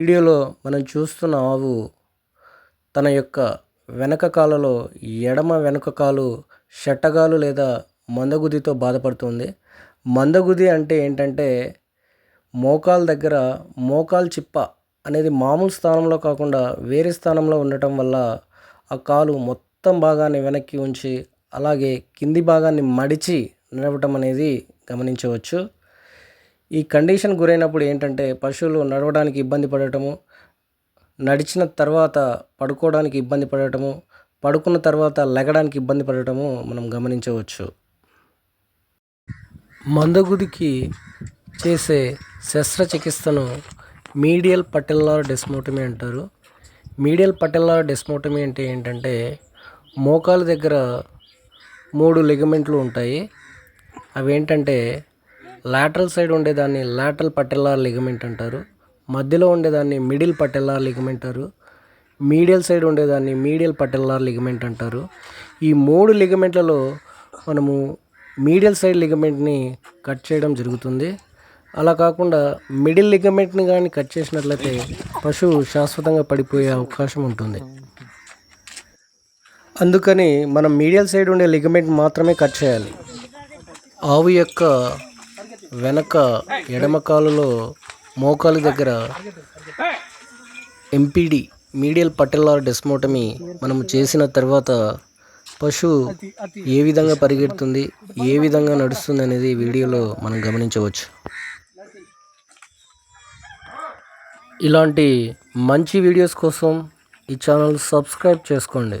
వీడియోలో మనం చూస్తున్న ఆవు తన యొక్క వెనక కాలలో ఎడమ వెనుక కాలు షట్టగాలు లేదా మందగుదితో బాధపడుతుంది. మందగుది అంటే ఏంటంటే మోకాల దగ్గర మోకాల్ చిప్ప అనేది మామూలు స్థానంలో కాకుండా వేరే స్థానంలో ఉండటం వల్ల ఆ కాలు మొత్తం భాగాన్ని వెనక్కి ఉంచి అలాగే కింది భాగాన్ని మడిచి నడవటం అనేది గమనించవచ్చు. ఈ కండిషన్ గురైనప్పుడు ఏంటంటే పశువులు నడవడానికి ఇబ్బంది పడటము నడిచిన తర్వాత పడుకోవడానికి ఇబ్బంది పడటము పడుకున్న తర్వాత లెగడానికి ఇబ్బంది పడటము మనం గమనించవచ్చు. మందగుదికి చేసే శస్త్రచికిత్సను మీడియల్ పటెల్లార్ డెస్మోటమీ అంటారు. మీడియల్ పటెల్లార్ డెస్మోటమీ అంటే ఏంటంటే మోకాలు దగ్గర మూడు లిగమెంట్లు ఉంటాయి. అవి ఏంటంటే లాటరల్ సైడ్ ఉండేదాన్ని లాటరల్ పటెల్లార్ లిగమెంట్ అంటారు. మధ్యలో ఉండేదాన్ని మిడిల్ పటెల్లార్ లిగమెంట్ అంటారు. మీడియల్ సైడ్ ఉండేదాన్ని మీడియల్ పటెల్లార్ లిగమెంట్ అంటారు. ఈ మూడు లిగమెంట్లలో మనము మీడియల్ సైడ్ లిగమెంట్ని కట్ చేయడం జరుగుతుంది. అలా కాకుండా మిడిల్ లిగమెంట్ని కానీ కట్ చేసినట్లయితే పశువు శాశ్వతంగా పడిపోయే అవకాశం ఉంటుంది. అందుకని మనం మీడియల్ సైడ్ ఉండే లిగమెంట్ మాత్రమే కట్ చేయాలి. ఆవు యొక్క వెనక ఎడమ కాలులో మోకాలు దగ్గర ఎంపీడి మీడియల్ పటెల్లార్ డెస్మోటమీ మనము చేసిన తర్వాత పశువు ఏ విధంగా పరిగెడుతుంది ఏ విధంగా నడుస్తుంది అనేది వీడియోలో మనం గమనించవచ్చు. ఇలాంటి మంచి వీడియోస్ కోసం ఈ ఛానల్ సబ్స్క్రైబ్ చేసుకోండి.